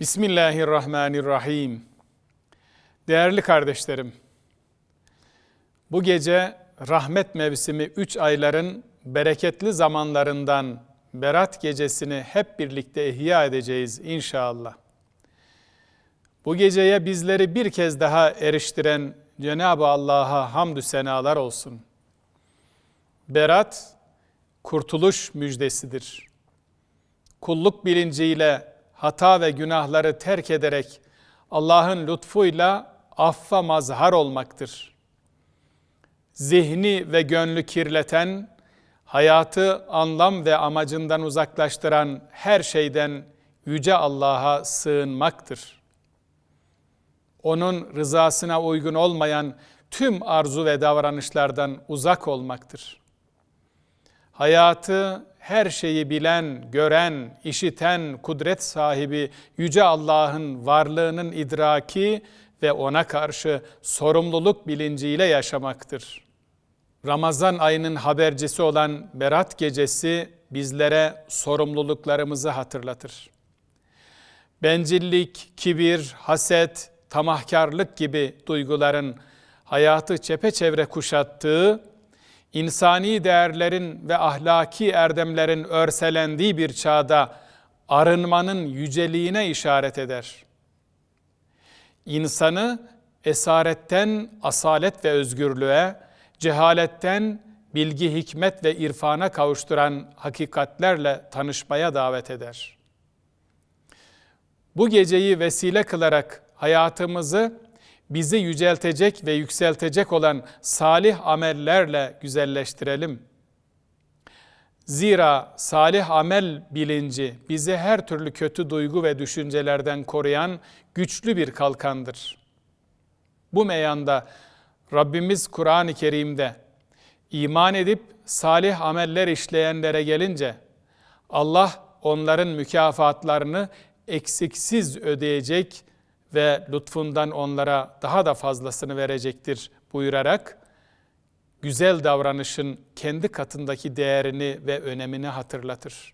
Bismillahirrahmanirrahim. Değerli kardeşlerim, bu gece rahmet mevsimi 3 ayların bereketli zamanlarından Berat gecesini hep birlikte ihya edeceğiz inşallah. Bu geceye bizleri bir kez daha eriştiren Cenab-ı Allah'a hamdü senalar olsun. Berat, kurtuluş müjdesidir. Kulluk bilinciyle hata ve günahları terk ederek Allah'ın lütfuyla affa mazhar olmaktır. Zihni ve gönlü kirleten, hayatı anlam ve amacından uzaklaştıran her şeyden yüce Allah'a sığınmaktır. Onun rızasına uygun olmayan tüm arzu ve davranışlardan uzak olmaktır. Hayatı her şeyi bilen, gören, işiten, kudret sahibi Yüce Allah'ın varlığının idraki ve ona karşı sorumluluk bilinciyle yaşamaktır. Ramazan ayının habercisi olan Berat gecesi bizlere sorumluluklarımızı hatırlatır. Bencillik, kibir, haset, tamahkarlık gibi duyguların hayatı çepeçevre kuşattığı insani değerlerin ve ahlaki erdemlerin örselendiği bir çağda arınmanın yüceliğine işaret eder. İnsanı esaretten asalet ve özgürlüğe, cehaletten bilgi, hikmet ve irfana kavuşturan hakikatlerle tanışmaya davet eder. Bu geceyi vesile kılarak hayatımızı bizi yüceltecek ve yükseltecek olan salih amellerle güzelleştirelim. Zira salih amel bilinci bizi her türlü kötü duygu ve düşüncelerden koruyan güçlü bir kalkandır. Bu meyanda Rabbimiz Kur'an-ı Kerim'de iman edip salih ameller işleyenlere gelince Allah onların mükafatlarını eksiksiz ödeyecek ve lütfundan onlara daha da fazlasını verecektir buyurarak güzel davranışın kendi katındaki değerini ve önemini hatırlatır.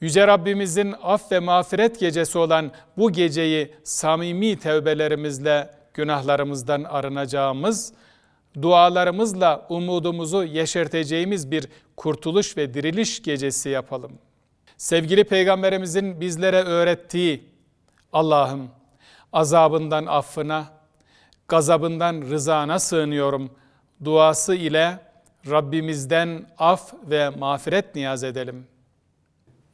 Yüce Rabbimizin af ve mağfiret gecesi olan bu geceyi samimi tevbelerimizle günahlarımızdan arınacağımız, dualarımızla umudumuzu yeşerteceğimiz bir kurtuluş ve diriliş gecesi yapalım. Sevgili Peygamberimizin bizlere öğrettiği Allah'ım azabından affına, gazabından rızana sığınıyorum duası ile Rabbimizden af ve mağfiret niyaz edelim.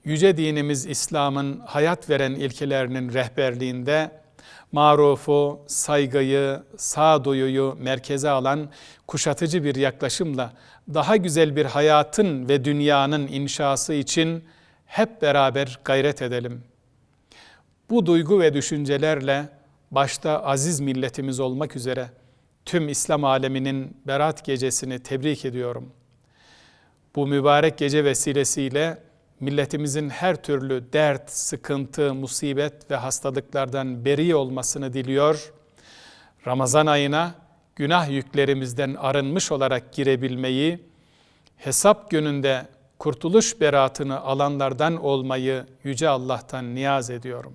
Yüce dinimiz İslam'ın hayat veren ilkelerinin rehberliğinde marufu, saygıyı, sağduyuyu merkeze alan kuşatıcı bir yaklaşımla daha güzel bir hayatın ve dünyanın inşası için hep beraber gayret edelim.'' Bu duygu ve düşüncelerle başta aziz milletimiz olmak üzere tüm İslam aleminin Berat gecesini tebrik ediyorum. Bu mübarek gece vesilesiyle milletimizin her türlü dert, sıkıntı, musibet ve hastalıklardan beri olmasını diliyor. Ramazan ayına günah yüklerimizden arınmış olarak girebilmeyi, hesap gününde kurtuluş beratını alanlardan olmayı Yüce Allah'tan niyaz ediyorum.